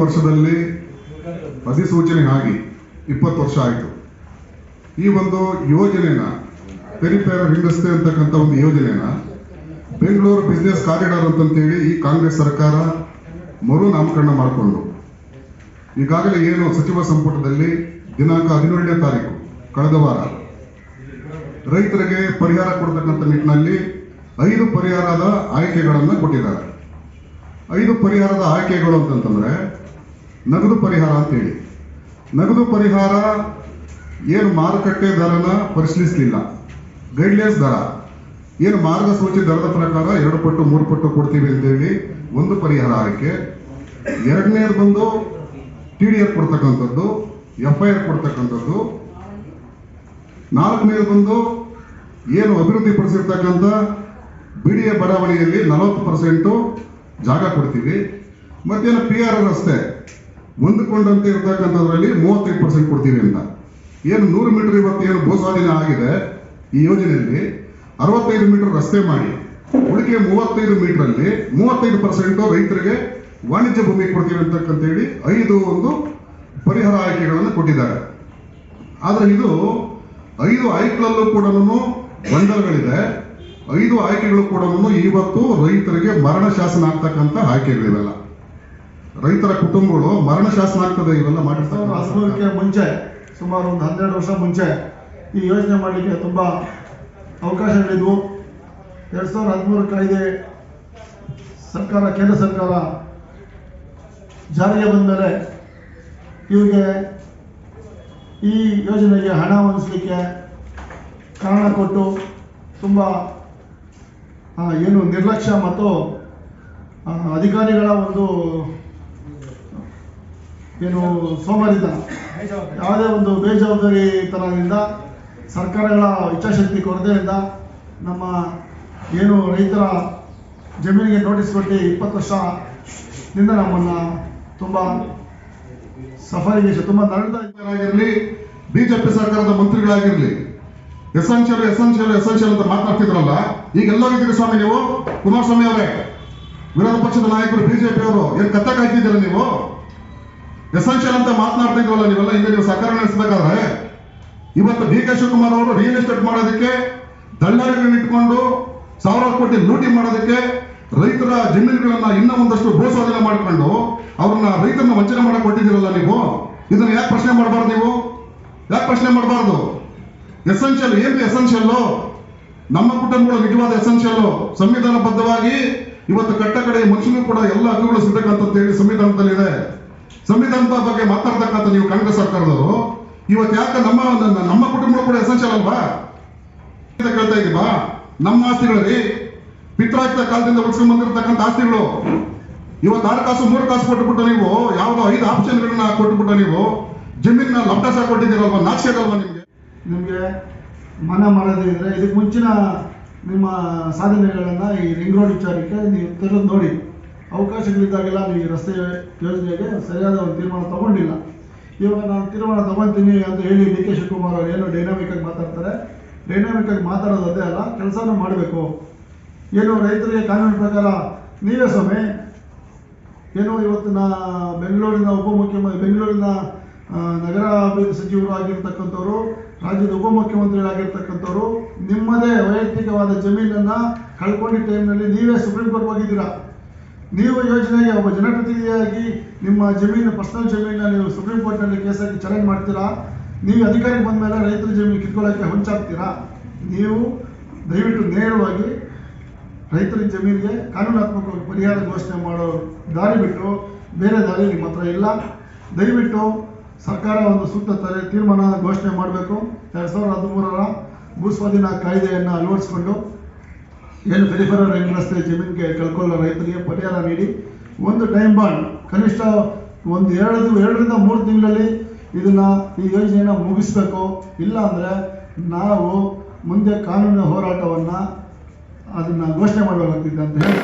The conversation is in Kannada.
ವರ್ಷದಲ್ಲಿ ಅಧಿಸೂಚನೆ ಆಗಿ ಇಪ್ಪತ್ತು ವರ್ಷ ಆಯಿತು. ಈ ಒಂದು ಯೋಜನೆನ ತೆರಿಪೇರ ಹಿಂಡಸ್ತೆ ಅಂತಕ್ಕಂಥ ಒಂದು ಯೋಜನೆನ ಬೆಂಗಳೂರು ಬಿಸ್ನೆಸ್ ಕಾರಿಡಾರ್ ಅಂತಂತೇಳಿ ಈ ಕಾಂಗ್ರೆಸ್ ಸರ್ಕಾರ ಮರು ನಾಮಕರಣ ಮಾಡಿಕೊಂಡು, ಈಗಾಗಲೇ ಏನು ಸಚಿವ ಸಂಪುಟದಲ್ಲಿ ದಿನಾಂಕ ಹದಿನೇಳನೇ ತಾರೀಕು ಕಳೆದ ವಾರ ರೈತರಿಗೆ ಪರಿಹಾರ ಕೊಡ್ತಕ್ಕಂಥ ನಿಟ್ಟಿನಲ್ಲಿ ಐದು ಪರಿಹಾರದ ಆಯ್ಕೆಗಳನ್ನು ಕೊಟ್ಟಿದ್ದಾರೆ. ಐದು ಪರಿಹಾರದ ಆಯ್ಕೆಗಳು ಅಂತಂತಂದ್ರೆ, ನಗದು ಪರಿಹಾರ ಅಂತೇಳಿ. ನಗದು ಪರಿಹಾರ ಏನು ಮಾರುಕಟ್ಟೆ ದರನ ಪರಿಶೀಲಿಸಲಿಲ್ಲ. ಗೈಡ್ಲೈನ್ಸ್ ದರ. ಏನು ಮಾರ್ಗಸೂಚಿ ದರದ ಪ್ರಕಾರ ಎರಡು ಪಟ್ಟು, ಮೂರು ಪಟ್ಟು ಕೊಡ್ತೀವಿ ಅಂತೇಳಿ ಒಂದು ಪರಿಹಾರ ಆಯ್ಕೆ. ಎರಡನೇದು ಬಂದು ಟಿ ಡಿ ಎಫ್ ಕೊಡ್ತಕ್ಕಂಥದ್ದು ಎಫ್ ಐ ಆರ್ ಕೊಡ್ತಕ್ಕಂಥದ್ದು. ನಾಲ್ಕನೇದು ಬಂದು ಏನು ಅಭಿವೃದ್ಧಿ ಪಡಿಸಿರ್ತಕ್ಕಂಥ ಬಿ ಡಿ ಎ ಬಡಾವಣೆಯಲ್ಲಿ ನಲವತ್ತು ಪರ್ಸೆಂಟು ಜಾಗ ಕೊಡ್ತೀವಿ. ಮತ್ತೇನು ಪಿ ಆರ್ ರಸ್ತೆ ಹೊಂದಿಕೊಂಡಂತೆ ಇರ್ತಕ್ಕಂಥದ್ರಲ್ಲಿ ಮೂವತ್ತೈದು ಪರ್ಸೆಂಟ್ ಕೊಡ್ತೀವಿ ಅಂತ. ಏನು ನೂರು ಮೀಟರ್ ಇವತ್ತು ಏನು ಭೂಸ್ವಾಧೀನ ಆಗಿದೆ ಈ ಯೋಜನೆಯಲ್ಲಿ ಅರವತ್ತೈದು ಮೀಟರ್ ರಸ್ತೆ ಮಾಡಿ. ಉಳಿಕೆ ಮೂವತ್ತೈದು ಮೀಟರಲ್ಲಿ ಮೂವತ್ತೈದು ಪರ್ಸೆಂಟ್ ರೈತರಿಗೆ ವಾಣಿಜ್ಯ ಭೂಮಿ ಕೊಡ್ತೀವಿ ಅಂತಕ್ಕಂತೇಳಿ ಐದು ಒಂದು ಪರಿಹಾರ ಆಯ್ಕೆಗಳನ್ನು ಕೊಟ್ಟಿದ್ದಾರೆ. ಆದರೆ ಇದು ಐದು ಆಯ್ಕೆಗಳಲ್ಲೂ ಕೂಡ ಗೊಂದಲಗಳಿದೆ ಐದು ಆಯ್ಕೆಗಳು ಕೂಡ ಇವತ್ತು ರೈತರಿಗೆ ಮರಣ ಶಾಸನ ಆಗ್ತಕ್ಕಂಥ ಆಯ್ಕೆಗಳಿವೆಲ್ಲ. ರೈತರ ಕುಟುಂಬಗಳು ಮರಣ ಶಾಸನ ಆಗ್ತದೆ ಇವೆಲ್ಲ ಮಾಡಿರ್ತಾರೆ ಮುಂಚೆ ಸುಮಾರು ಒಂದು ಹನ್ನೆರಡು ವರ್ಷ ಮುಂಚೆ ಈ ಯೋಜನೆ ಮಾಡಲಿಕ್ಕೆ ತುಂಬ ಅವಕಾಶಗಳಿದ್ವು. ಎರಡು ಸಾವಿರದ ಹದಿಮೂರು ಕಾಯ್ದೆ ಸರ್ಕಾರ ಕೇಂದ್ರ ಸರ್ಕಾರ ಜಾರಿಗೆ ಬಂದ ಮೇಲೆ ಇವರಿಗೆ ಈ ಯೋಜನೆಗೆ ಹಣ ಹೊಂದಿಸಲಿಕ್ಕೆ ಕಾರಣ ಕೊಟ್ಟು ತುಂಬ ಏನು ನಿರ್ಲಕ್ಷ್ಯ ಮತ್ತು ಅಧಿಕಾರಿಗಳ ಒಂದು, ಏನು ಸೋಮಾರಿತನ ಯಾವುದೇ ಒಂದು ಬೇಜವಾಬ್ದಾರಿತನದಿಂದ ಸರ್ಕಾರಗಳ ಇಚ್ಛಾಶಕ್ತಿ ಕೊರತೆಯಿಂದ ನಮ್ಮ ಏನು ರೈತರ ಜಮೀನಿಗೆ ನೋಟಿಸ್ ಕೊಟ್ಟು ಇಪ್ಪತ್ತು ವರ್ಷದಿಂದ ನಮ್ಮನ್ನು ತುಂಬ ಸಫಾರಿಗೆ, ತುಂಬ ನರಳ್ತಾ ಬಿ ಜೆ ಬಿಜೆಪಿ ಸರ್ಕಾರದ ಮಂತ್ರಿಗಳಾಗಿರ್ಲಿ. ಎಸೆನ್ಷಿಯಲ್ ಎಸೆನ್ಷಿಯಲ್ ಎಸೆನ್ಷಿಯಲ್ ಅಂತ ಮಾತನಾಡ್ತಿದ್ರಲ್ಲ, ಈಗ ಎಲ್ಲೋಗಿದ್ದೀರಿ ಸ್ವಾಮಿ ನೀವು, ಕುಮಾರಸ್ವಾಮಿ ಅವರೇ, ವಿರೋಧ ಪಕ್ಷದ ನಾಯಕರು, ಬಿಜೆಪಿ ಅವರು, ಏನ್ ಕತ್ತ ಕಾಯ್ತಿದ್ದೀರ ನೀವು? ಎಸೆನ್ಷಿಯಲ್ ಅಂತ ಮಾತನಾಡ್ತಾ ಇದ್ರಲ್ಲ ನೀವೆಲ್ಲ ಹಿಂದೆ ನೀವು ಸರ್ಕಾರ ನಡೆಸಬೇಕಾದ್ರೆ, ಇವತ್ತು ಡಿ ಕೆ ಶಿವಕುಮಾರ್ ಅವರು ರಿಯಲ್ ಎಸ್ಟೇಟ್ ಮಾಡೋದಕ್ಕೆ ದಳ್ಳಾಳಿಗಳನ್ನ ಇಟ್ಕೊಂಡು ಸಾವಿರಾರು ಕೋಟಿ ಲೂಟಿ ಮಾಡೋದಕ್ಕೆ ರೈತರ ಜಮೀನುಗಳನ್ನ ಇನ್ನೂ ಒಂದಷ್ಟು ಭೂಸ್ವಾಧೀನ ಮಾಡ್ಕೊಂಡು ಅವ್ರನ್ನ ರೈತರನ್ನ ವಂಚನೆ ಮಾಡಕ್ ಕೊಟ್ಟಿದ್ದೀರಲ್ಲ ನೀವು? ಇದನ್ನ ಯಾಕೆ ಪ್ರಶ್ನೆ ಮಾಡಬಾರ್ದು ನೀವು? ಯಾಕೆ ಪ್ರಶ್ನೆ ಮಾಡಬಾರ್ದು? ಎಸೆನ್ಷಿಯಲ್ ಏನು ಎಸೆನ್ಷಿಯಲ್ ನಮ್ಮ ಕುಟುಂಬಗಳು ನಿಜವಾದ ಎಸೆನ್ಷಿಯಲ್ ಸಂವಿಧಾನಬದ್ಧವಾಗಿ ಇವತ್ತು ಕಟ್ಟ ಕಡೆ ಮನುಷ್ಯನೂ ಕೂಡ ಎಲ್ಲ ಹಕ್ಕುಗಳು ಸಿಗ್ಬೇಕಂತ ಹೇಳಿ ಸಂವಿಧಾನದಲ್ಲಿ ಇದೆ. ಸಂವಿಧಾನದ ಬಗ್ಗೆ ಮಾತಾಡ್ತಕ್ಕಂಥ ನೀವು ಕಾಂಗ್ರೆಸ್ ಸರ್ಕಾರದವರು, ಇವತ್ತು ಯಾಕೆ ನಮ್ಮ ನಮ್ಮ ಕುಟುಂಬಗಳು ಕೂಡ ಎಸೆನ್ಷಿಯಲ್ ಅಲ್ವಾ? ಕೇಳ್ತಾ ಇದೀವಾ ನಮ್ಮ ಆಸ್ತಿಗಳಲ್ಲಿ ಪಿತ್ರಾಯ್ತ ಕಾಲದಿಂದ ಉಳಿಸ್ಕೊಂಡು ಬಂದಿರತಕ್ಕಂಥ ಆಸ್ತಿಗಳು. ಇವತ್ತು ಆರು ಕಾಸು, ಮೂರು ಕಾಸು ಕೊಟ್ಟುಬಿಟ್ಟು ನೀವು ಯಾವುದೋ ಐದು ಆಪ್ಷನ್ಗಳನ್ನ ಕೊಟ್ಟುಬಿಟ್ಟು ನೀವು ಜಮೀನ ಲಪ್ಟಾಸ ಕೊಟ್ಟಿದ್ದೀರಲ್ವಾ ನಾಚಿಕೆ ಆಗಲ್ವಾ ನಿಮ್ಗೆ? ನಿಮಗೆ ಮನ ಮಾಡೋದೇ ಇದ್ದರೆ ಇದಕ್ಕೆ ಮುಂಚಿನ ನಿಮ್ಮ ಸಾಧನೆಗಳನ್ನು ಈ ರಿಂಗ್ ರೋಡ್ ವಿಚಾರಕ್ಕೆ ನೀವು ತೆರೆದು ನೋಡಿ. ಅವಕಾಶಗಳಿದ್ದಾಗೆಲ್ಲ ನೀವು ಈ ರಸ್ತೆ ಯೋಜನೆಗೆ ಸರಿಯಾದ ಒಂದು ತೀರ್ಮಾನ ತಗೊಂಡಿಲ್ಲ. ಇವಾಗ ನಾನು ತೀರ್ಮಾನ ತಗೊಳ್ತೀನಿ ಅಂತ ಹೇಳಿ ಡಿ ಕೆ ಶಿವಕುಮಾರ್ ಅವರು ಏನು ಡೈನಾಮಿಕ್ ಆಗಿ ಮಾತಾಡ್ತಾರೆ? ಡೈನಾಮಿಕ್ ಆಗಿ ಮಾತಾಡೋದು ಅದೇ ಅಲ್ಲ, ಕೆಲಸನೂ ಮಾಡಬೇಕು. ಏನು ರೈತರಿಗೆ ಕಾನೂನು ಪ್ರಕಾರ ನೀವೇ ಸ್ವಾಮಿ, ಏನು ಇವತ್ತು ನಾ ಬೆಂಗಳೂರಿನ ಉಪಮುಖ್ಯಮಂತ್ರಿ ಬೆಂಗಳೂರಿನ ನಗರಾಭಿವೃದ್ಧಿ ಸಚಿವರು ಆಗಿರ್ತಕ್ಕಂಥವ್ರು ರಾಜ್ಯದ ಉಪಮುಖ್ಯಮಂತ್ರಿಗಳಾಗಿರ್ತಕ್ಕಂಥವ್ರು ನಿಮ್ಮದೇ ವೈಯಕ್ತಿಕವಾದ ಜಮೀನನ್ನ ಕಳ್ಕೊಂಡಿದ್ದ ಟೈಮ್ನಲ್ಲಿ ನೀವೇ ಸುಪ್ರೀಂ ಕೋರ್ಟ್ ಹೋಗಿದ್ದೀರಾ? ನೀವು ಯೋಜನೆಗೆ ಒಬ್ಬ ಜನಪ್ರತಿನಿಧಿಯಾಗಿ ನಿಮ್ಮ ಜಮೀನು, ಪರ್ಸನಲ್ ಜಮೀನನ್ನ ನೀವು ಸುಪ್ರೀಂ ಕೋರ್ಟ್ನಲ್ಲಿ ಕೇಸಾಗಿ ಚಾಲೆಂಜ್ ಮಾಡ್ತೀರಾ? ನೀವು ಅಧಿಕಾರಿಗೆ ಬಂದ ಮೇಲೆ ರೈತರ ಜಮೀನು ಕಿತ್ಕೊಳ್ಳೋಕ್ಕೆ ಹೊಂಚಾಗ್ತೀರಾ? ನೀವು ದಯವಿಟ್ಟು ನೇರವಾಗಿ ರೈತರ ಜಮೀನಿಗೆ ಕಾನೂನಾತ್ಮಕವಾಗಿ ಪರಿಹಾರ ಘೋಷಣೆ ಮಾಡೋ ದಾರಿ ಬಿಟ್ಟು ಬೇರೆ ದಾರಿ ನಿಮ್ಮ ಹತ್ರ ಇಲ್ಲ. ದಯವಿಟ್ಟು ಸರ್ಕಾರ ಒಂದು ಸೂಕ್ತ ತರ ತೀರ್ಮಾನ ಘೋಷಣೆ ಮಾಡಬೇಕು. ಎರಡು ಸಾವಿರದ ಹದಿಮೂರರ ಭೂಸ್ವಾಧೀನ ಕಾಯ್ದೆಯನ್ನು ಅಳವಡಿಸಿಕೊಂಡು ಏನು ಪೆರಿಫೆರಲ್ ರೈಲ್ ರಸ್ತೆ ಜಮೀನಿಗೆ ಕಳ್ಕೊಳ್ಳೋ ರೈತರಿಗೆ ಪರಿಹಾರ ನೀಡಿ. ಒಂದು ಟೈಮ್ ಬಾಂಡ್ ಕನಿಷ್ಠ ಒಂದು ಎರಡು, ಎರಡರಿಂದ ಮೂರು ತಿಂಗಳಲ್ಲಿ ಇದನ್ನು ಈ ಯೋಜನೆಯನ್ನು ಮುಗಿಸ್ಬೇಕು. ಇಲ್ಲ ಅಂದರೆ ನಾವು ಮುಂದೆ ಕಾನೂನಿನ ಹೋರಾಟವನ್ನು ಅದನ್ನು ಘೋಷಣೆ ಮಾಡಬೇಕಾಗ್ತಿದೆ ಅಂತ ಹೇಳಿ.